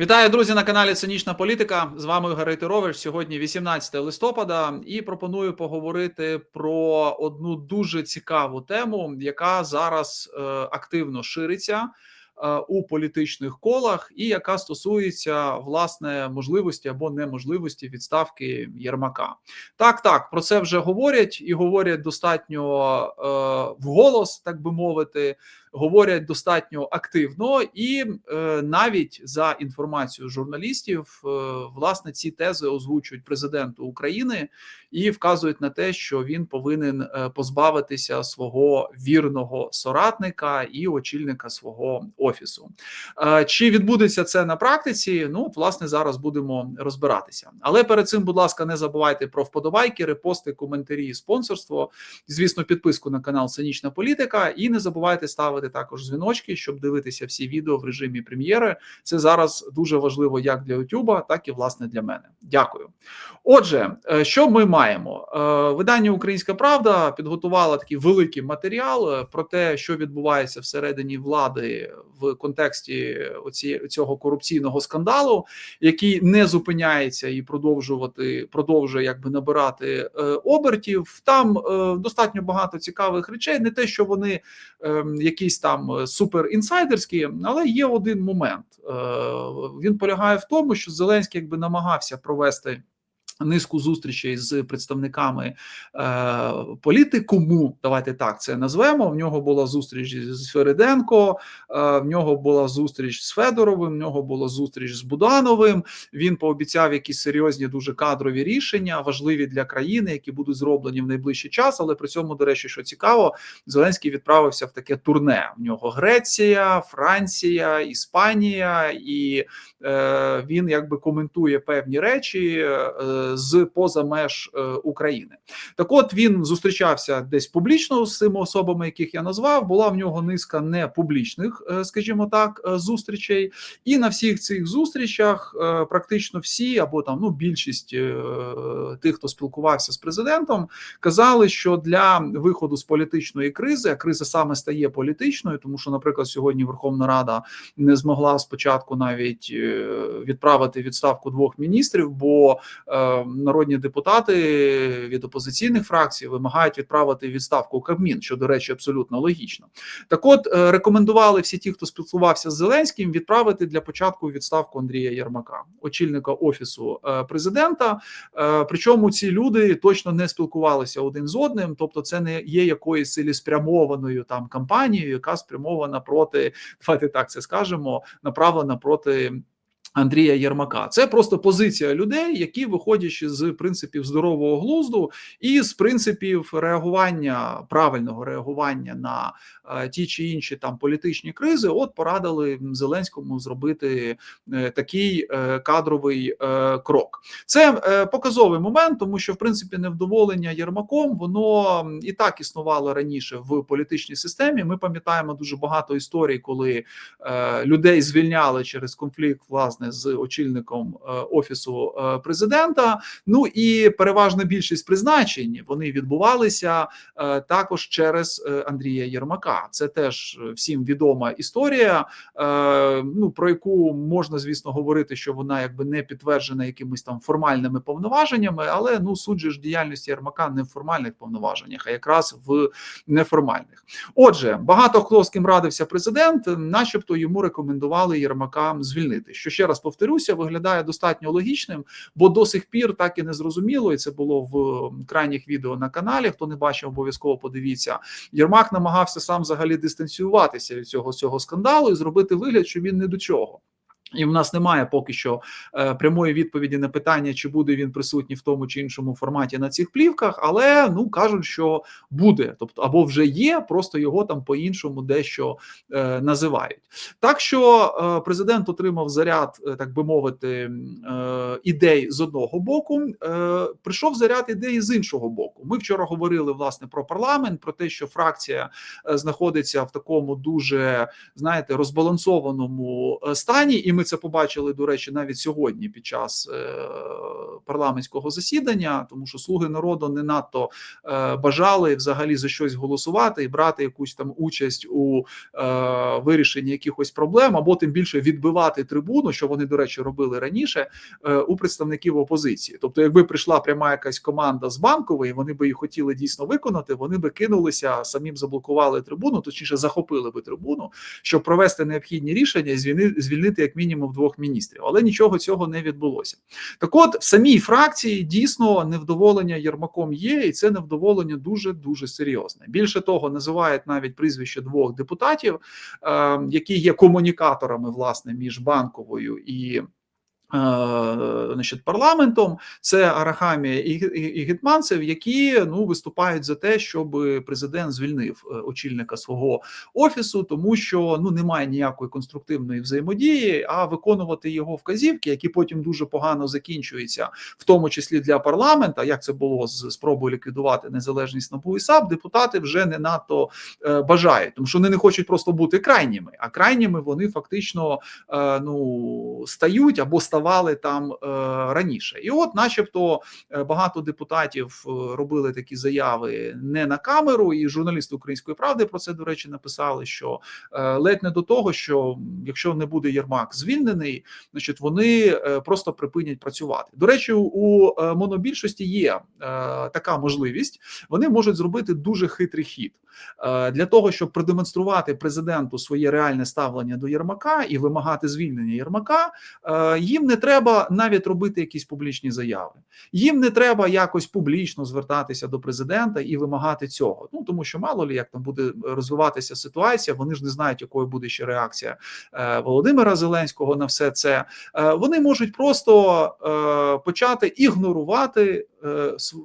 Вітаю, друзі, на каналі Цинічна Політика. З вами Гарий Тирович. Сьогодні 18 листопада, і пропоную поговорити про одну дуже цікаву тему, яка зараз е, активно шириться у політичних колах, і яка стосується власне можливості або неможливості відставки Єрмака. Так, так про це вже говорять і говорять достатньо е, вголос, так би мовити говорять достатньо активно, і е, навіть за інформацією журналістів, е, власне, ці тези озвучують президенту України і вказують на те, що він повинен е, позбавитися свого вірного соратника і очільника свого офісу. Е, чи відбудеться це на практиці? Ну, от, власне, зараз будемо розбиратися. Але перед цим, будь ласка, не забувайте про вподобайки, репости, коментарі, спонсорство. Звісно, підписку на канал Цинічна Політика, і не забувайте ставити також дзвіночки, щоб дивитися всі відео в режимі прем'єри. Це зараз дуже важливо як для Ютуба, так і власне для мене. Дякую. Отже, е, що ми маємо? Е, Видання Українська Правда підготувала такий великий матеріал про те, що відбувається всередині влади в контексті оці, цього корупційного скандалу, який не зупиняється і продовжувати продовжує якби набирати е, обертів. Там е, достатньо багато цікавих речей, не те, що вони е, якісь там супер інсайдерські, але є один момент. Е, він полягає в тому, що Зеленський якби намагався провести. Низку зустрічей з представниками е, політикуму, давайте так це назвемо. В нього була зустріч з Фериденко, е, в нього була зустріч з Федоровим, в нього була зустріч з Будановим. Він пообіцяв якісь серйозні, дуже кадрові рішення, важливі для країни, які будуть зроблені в найближчий час. Але при цьому, до речі, що цікаво, Зеленський відправився в таке турне. В нього Греція, Франція, Іспанія, і е, він якби коментує певні речі. Е, з поза меж е, України. Так, от він зустрічався десь публічно з цими особами, яких я назвав. Була в нього низка непублічних, е, скажімо так, е, зустрічей, і на всіх цих зустрічах практично всі, або там ну більшість тих, хто спілкувався з президентом, казали, що для виходу з політичної кризи, а криза саме стає політичною, тому що, наприклад, сьогодні Верховна Рада не змогла спочатку навіть відправити відставку двох міністрів, бо народні депутати від опозиційних фракцій вимагають відправити відставку Кабмін, що до речі, абсолютно логічно. Так, от е, рекомендували всі ті, хто спілкувався з Зеленським, відправити для початку відставку Андрія Єрмака, очільника офісу е, президента. Е, причому ці люди точно не спілкувалися один з одним, тобто, це не є якоюсь цілеспрямованою там кампанією, яка спрямована проти давайте так це скажемо, направлена проти. Андрія Єрмака це просто позиція людей, які виходячи з принципів здорового глузду і з принципів реагування правильного реагування на е, ті чи інші там політичні кризи, от порадили Зеленському зробити е, такий е, кадровий крок. Це показовий момент, тому що в принципі невдоволення Єрмаком воно і так існувало раніше в політичній системі. Ми пам'ятаємо дуже багато історій, коли людей звільняли через конфлікт власне власне з очільником е, офісу е, президента. Ну і переважна більшість призначень вони відбувалися е, також через Андрія Єрмака. Це теж всім відома історія. Ну про яку можна звісно говорити, що вона якби не підтверджена якимись там формальними повноваженнями, але ну суджу ж діяльності Єрмака не в формальних повноваженнях, а якраз в неформальних. Отже, багато хто з ким радився президент, начебто йому рекомендували Єрмака звільнити. Що ще повторюся, виглядає достатньо логічним, бо до сих пір так і не зрозуміло, і це було в крайніх відео на каналі. Хто не бачив, обов'язково подивіться. Єрмак намагався сам взагалі дистанціюватися від цього цього скандалу і зробити вигляд, що він не до чого. І в нас немає поки що е, прямої відповіді на питання, чи буде він присутній в тому чи іншому форматі на цих плівках, але ну кажуть, що буде, тобто або вже є, просто його там по-іншому дещо е, називають. Так що е, президент отримав заряд, е, так би мовити, е, ідей з одного боку. Е, прийшов заряд ідей з іншого боку. Ми вчора говорили власне про парламент, про те, що фракція е, знаходиться в такому дуже знаєте розбалансованому е, стані, і ми ми це побачили, до речі, навіть сьогодні під час е, парламентського засідання, тому що слуги народу не надто е, бажали взагалі за щось голосувати і брати якусь там участь у е, вирішенні якихось проблем, або тим більше відбивати трибуну, що вони, до речі, робили раніше у представників опозиції. Тобто, якби прийшла пряма якась команда з банкової, вони би її хотіли дійсно виконати, вони би кинулися, самим заблокували трибуну, точніше захопили би трибуну, щоб провести необхідні рішення і звільнити як мінімум двох міністрів. Але нічого цього не відбулося. Так, от в самій фракції дійсно невдоволення Єрмаком є, і це невдоволення дуже дуже серйозне. Більше того, називають навіть прізвище двох депутатів, е, які є комунікаторами власне між банковою і. Е, значить, парламентом. Це Арахамія і, і, і Гетманцев, які ну виступають за те, щоб президент звільнив е, очільника свого офісу, тому що ну немає ніякої конструктивної взаємодії, а виконувати його вказівки, які потім дуже погано закінчуються, в тому числі для парламента, як це було з спробою ліквідувати незалежність НАБУ і САП, депутати вже не надто е, бажають, тому що вони не хочуть просто бути крайніми, а крайніми вони фактично ну стають або ставають ставали там е, раніше, і от, начебто, е, багато депутатів е, робили такі заяви не на камеру, і журналісти Української правди про це до речі написали: що ледь не до того, що якщо не буде Єрмак звільнений, значить вони просто припинять працювати. До речі, у монобільшості є така можливість, вони можуть зробити дуже хитрий хід для того, щоб продемонструвати президенту своє реальне ставлення до Єрмака і вимагати звільнення Єрмака. Їм не треба навіть робити якісь публічні заяви. Їм не треба якось публічно звертатися до президента і вимагати цього. Ну тому що мало ли як там буде розвиватися ситуація. Вони ж не знають, якою буде ще реакція е, Володимира Зеленського на все це. Е, вони можуть просто е, почати ігнорувати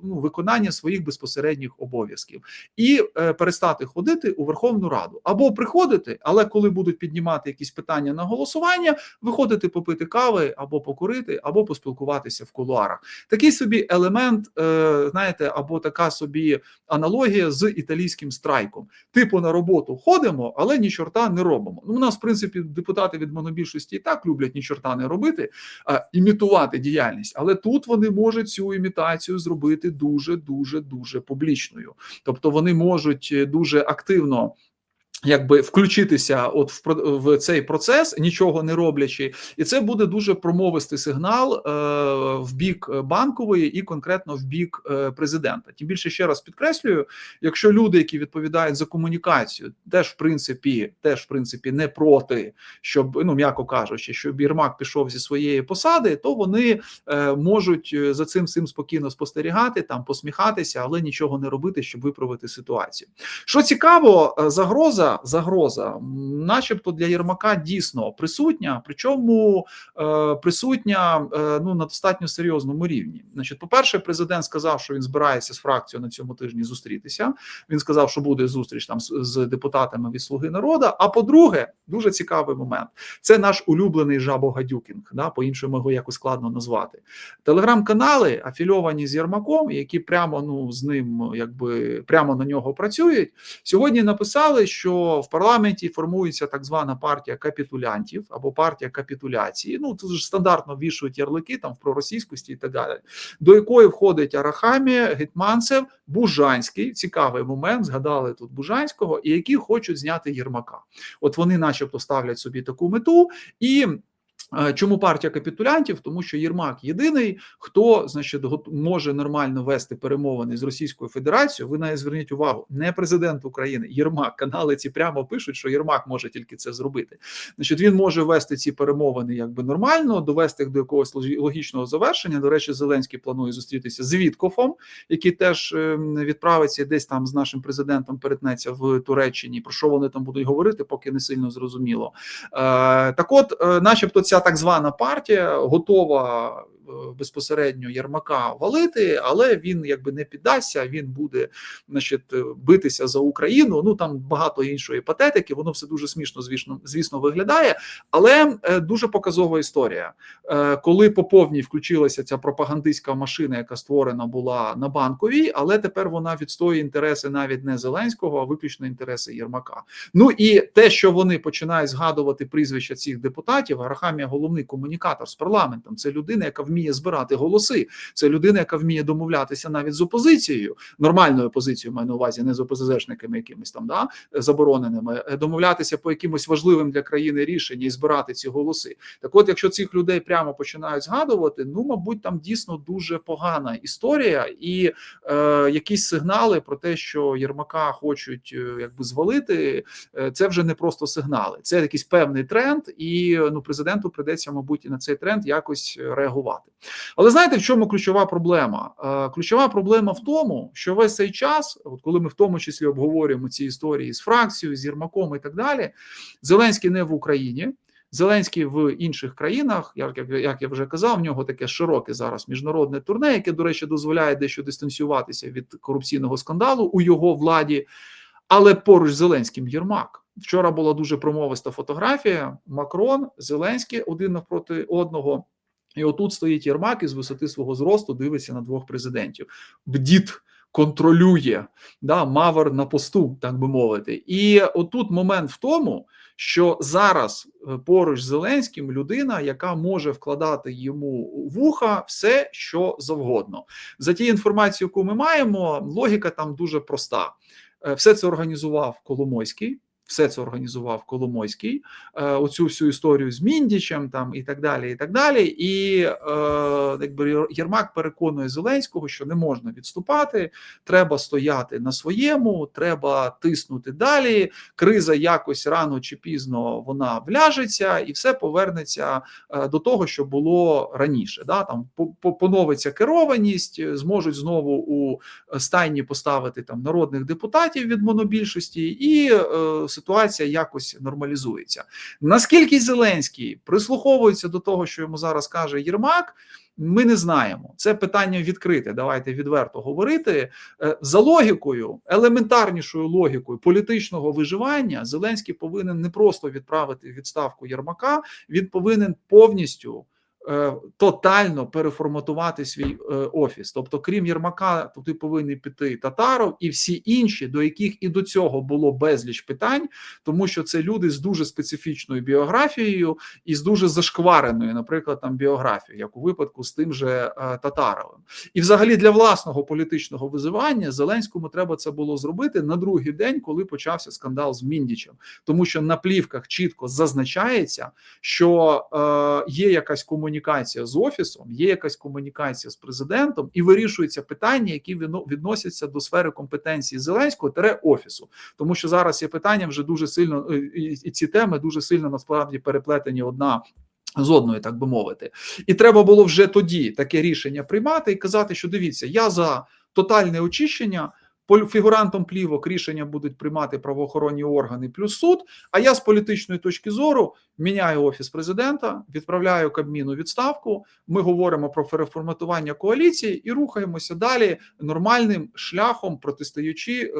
ну, виконання своїх безпосередніх обов'язків і перестати ходити у Верховну Раду або приходити, але коли будуть піднімати якісь питання на голосування, виходити попити кави або покурити, або поспілкуватися в кулуарах. Такий собі елемент, е, знаєте, або така собі аналогія з італійським страйком. Типу на роботу ходимо, але ні чорта не робимо. Ну, у нас, в принципі, депутати від монобільшості і так люблять ні чорта не робити, а імітувати діяльність. Але тут вони можуть цю імітацію зробити дуже дуже дуже публічною. Тобто вони можуть е, дуже активно Якби включитися, от в в цей процес, нічого не роблячи, і це буде дуже промовистий сигнал е, в бік банкової і конкретно в бік е, президента. Тим більше ще раз підкреслюю, якщо люди, які відповідають за комунікацію, теж в принципі, теж в принципі не проти, щоб ну м'яко кажучи, щоб Єрмак пішов зі своєї посади, то вони е, можуть е, за цим всім спокійно спостерігати, там посміхатися, але нічого не робити, щоб виправити ситуацію. Що цікаво, е, загроза начебто для Єрмака дійсно присутня, причому е, присутня е, ну на достатньо серйозному рівні. Значить, по перше, президент сказав, що він збирається з фракцією на цьому тижні зустрітися. Він сказав, що буде зустріч там з, з депутатами від Слуги народу. А по-друге, дуже цікавий момент: це наш улюблений жабогадюкінг. Да, по іншому його якось складно назвати. Телеграм-канали афільовані з Єрмаком, які прямо ну з ним, якби прямо на нього працюють. Сьогодні написали, що в парламенті формується так звана партія капітулянтів або партія капітуляції. Ну тут ж стандартно вішують ярлики там в проросійськості і так далі, до якої входить Арахамі, Гетманцев, Бужанський. Цікавий момент. Згадали тут Бужанського, і які хочуть зняти Єрмака. От вони, начебто, ставлять собі таку мету і. Чому партія капітулянтів? Тому що Єрмак єдиний, хто значить може нормально вести перемовини з Російською Федерацією. Ви навіть зверніть увагу, не президент України, Єрмак. Канали ці прямо пишуть, що Єрмак може тільки це зробити. Значить, він може вести ці перемовини якби нормально, довести їх до якогось логічного завершення. До речі, Зеленський планує зустрітися з Віткофом, який теж ем, відправиться десь там з нашим президентом. Перетнеться в Туреччині. Про що вони там будуть говорити, поки не сильно зрозуміло. Е, так, от, е, начебто, ця так звана партія готова безпосередньо Єрмака валити, але він якби не піддасться. Він буде значить, е, битися за Україну. Ну там багато іншої патетики. Воно все дуже смішно, звісно, звісно, виглядає, але е, дуже показова історія. Е, коли по повній включилася ця пропагандистська машина, яка створена була на банковій, але тепер вона відстоює інтереси навіть не Зеленського, а виключно інтереси Єрмака. Ну і те, що вони починають згадувати прізвища цих депутатів, Арахамія головний комунікатор з парламентом. Це людина, яка вміє збирати голоси. Це людина, яка вміє домовлятися навіть з опозицією, нормальною опозицією, маю на увазі, не з ОПЗЖниками якимись там да забороненими, е, домовлятися по якимось важливим для країни рішення і збирати ці голоси. Так, от, якщо цих людей прямо починають згадувати, ну мабуть, там дійсно дуже погана історія, і е, якісь сигнали про те, що Єрмака хочуть е, якби звалити, е, це вже не просто сигнали, це якийсь певний тренд, і ну президенту придеться, мабуть, і на цей тренд якось реагувати. Але знаєте, в чому ключова проблема? Е, ключова проблема в тому, що весь цей час, от коли ми в тому числі обговорюємо ці історії з фракцією, з Єрмаком і так далі, Зеленський не в Україні. Зеленський в інших країнах, як, як я вже казав, в нього таке широке зараз міжнародне турне, яке, до речі, дозволяє дещо дистанціюватися від корупційного скандалу у його владі. Але поруч з Зеленським Єрмак. Вчора була дуже промовиста фотографія: Макрон, Зеленський один навпроти одного. І отут стоїть Єрмак і з висоти свого зросту дивиться на двох президентів. Бдіт контролює да, Мавр на посту, так би мовити. І отут момент в тому, що зараз е, поруч з Зеленським людина, яка може вкладати йому вуха все, що завгодно. За тією інформацією, яку ми маємо, логіка там дуже проста. Е, все це організував Коломойський. Все це організував Коломойський, е, оцю всю історію з Міндічем там і так далі. І так далі. І е, якби Єрмак переконує Зеленського, що не можна відступати, треба стояти на своєму, треба тиснути далі. Криза якось рано чи пізно вона вляжеться, і все повернеться е, до того, що було раніше. Да? Там поновиться керованість, зможуть знову у стайні поставити там народних депутатів від монобільшості і. Е, ситуація якось нормалізується. Наскільки Зеленський прислуховується до того, що йому зараз каже Єрмак? Ми не знаємо. Це питання відкрите. Давайте відверто говорити. Е, за логікою, елементарнішою логікою політичного виживання, Зеленський повинен не просто відправити відставку Єрмака, він повинен повністю. Е, тотально переформатувати свій е, офіс. Тобто, крім Єрмака, туди повинні піти Татаров і всі інші, до яких і до цього було безліч питань, тому що це люди з дуже специфічною біографією і з дуже зашквареною, наприклад, там біографією, як у випадку з тим же е, Татаровим. І, взагалі, для власного політичного визивання Зеленському треба це було зробити на другий день, коли почався скандал з Міндічем, тому що на плівках чітко зазначається, що е, є якась комунікація комунікація з офісом, є якась комунікація з президентом, і вирішуються питання, які відносяться до сфери компетенції Зеленського тере офісу, тому що зараз є питання вже дуже сильно е, і ці теми дуже сильно насправді переплетені одна. З одної, так би мовити, і треба було вже тоді таке рішення приймати і казати, що дивіться, я за тотальне очищення фігурантом плівок рішення будуть приймати правоохоронні органи плюс суд. А я з політичної точки зору міняю офіс президента, відправляю Кабміну відставку. Ми говоримо про переформатування коаліції і рухаємося далі нормальним шляхом, протистаючи е,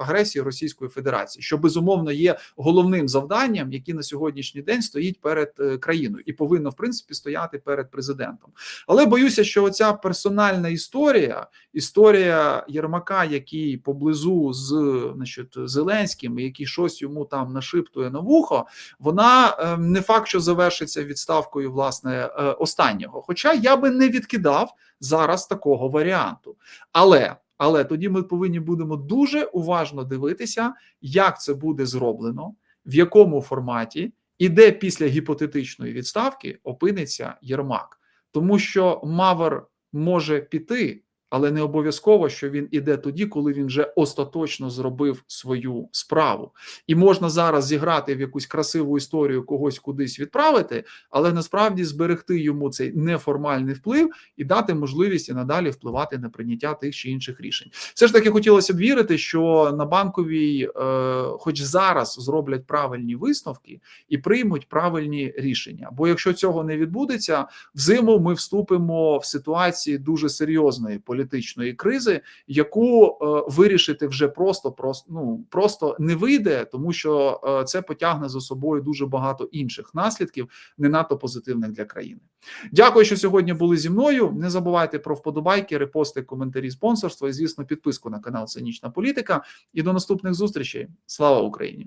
агресії Російської Федерації, що безумовно є головним завданням, яке на сьогоднішній день стоїть перед е, країною і повинно в принципі стояти перед президентом. Але боюся, що оця персональна історія, історія Єрмака який поблизу з значить, Зеленським, який щось йому там нашиптує на вухо, вона ем, не факт, що завершиться відставкою власне е, останнього. Хоча я би не відкидав зараз такого варіанту. Але але тоді ми повинні будемо дуже уважно дивитися, як це буде зроблено, в якому форматі і де після гіпотетичної відставки опиниться Єрмак, тому що Мавр може піти але не обов'язково, що він іде тоді, коли він вже остаточно зробив свою справу, і можна зараз зіграти в якусь красиву історію, когось кудись відправити, але насправді зберегти йому цей неформальний вплив і дати можливість і надалі впливати на прийняття тих чи інших рішень. Все ж таки хотілося б вірити, що на банковій, е, хоч зараз зроблять правильні висновки і приймуть правильні рішення. Бо якщо цього не відбудеться, взиму ми вступимо в ситуації дуже серйозної політичної кризи, яку е, вирішити вже просто просто ну просто не вийде, тому що е, це потягне за собою дуже багато інших наслідків, не надто позитивних для країни. Дякую, що сьогодні були зі мною. Не забувайте про вподобайки, репости, коментарі, спонсорство і звісно, підписку на канал Цинічна Політика. І до наступних зустрічей. Слава Україні!